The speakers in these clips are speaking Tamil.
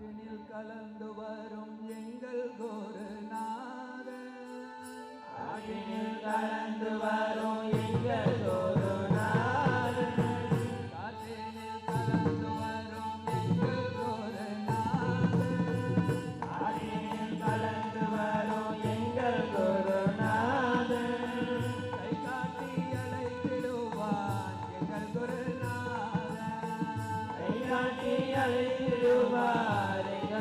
ஆற்றினில் கலந்து வரும் எங்கள் கோருநாத ஆற்றினில் கலந்து வரும் எங்கள்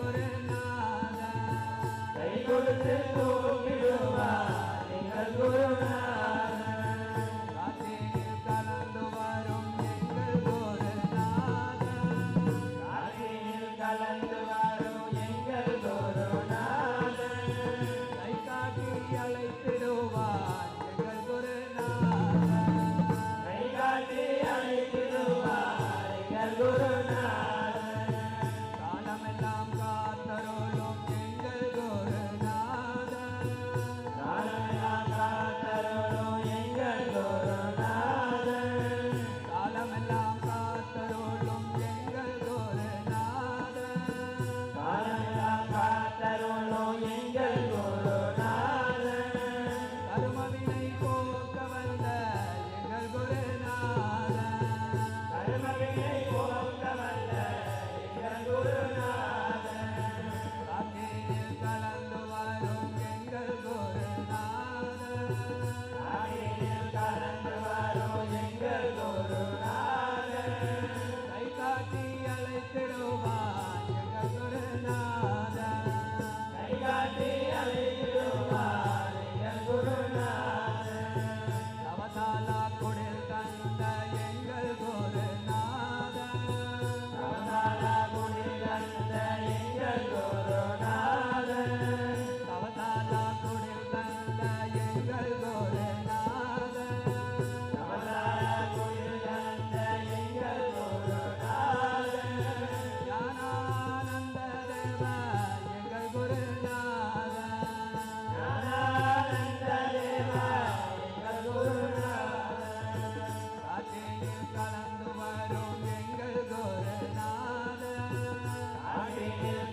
Kai kore nada, kai kore nada, kai kore.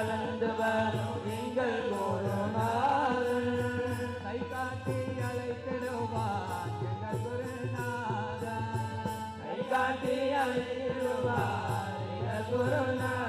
கலந்தவர் எங்கள் குருநாள் கை காட்டி அழைத்திடுவார் எங்கள் குருநாத கை காட்டி அழைத்திடுவார் எங்கள் குருநாத